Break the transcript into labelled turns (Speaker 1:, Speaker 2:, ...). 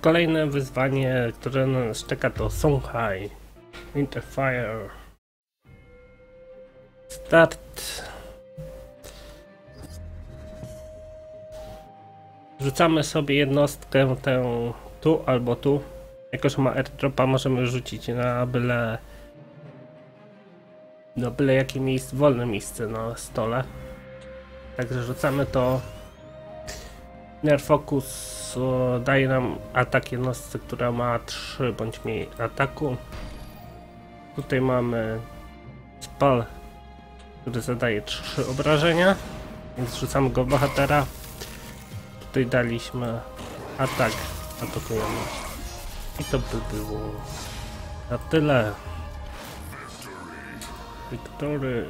Speaker 1: Kolejne wyzwanie, które na nas czeka to Songhai. Winterfire. Start. Rzucamy sobie jednostkę tę tu albo tu. Jako, że ma airdropa możemy rzucić na byle na byle jakie miejsce, wolne miejsce na stole. Także rzucamy to. Nerf Focus o, daje nam atak jednostce, która ma 3 bądź mniej ataku. Tutaj mamy spal, który zadaje 3 obrażenia, więc rzucamy go w bohatera. Tutaj daliśmy atak, atakujemy. I to by było na tyle. Victory.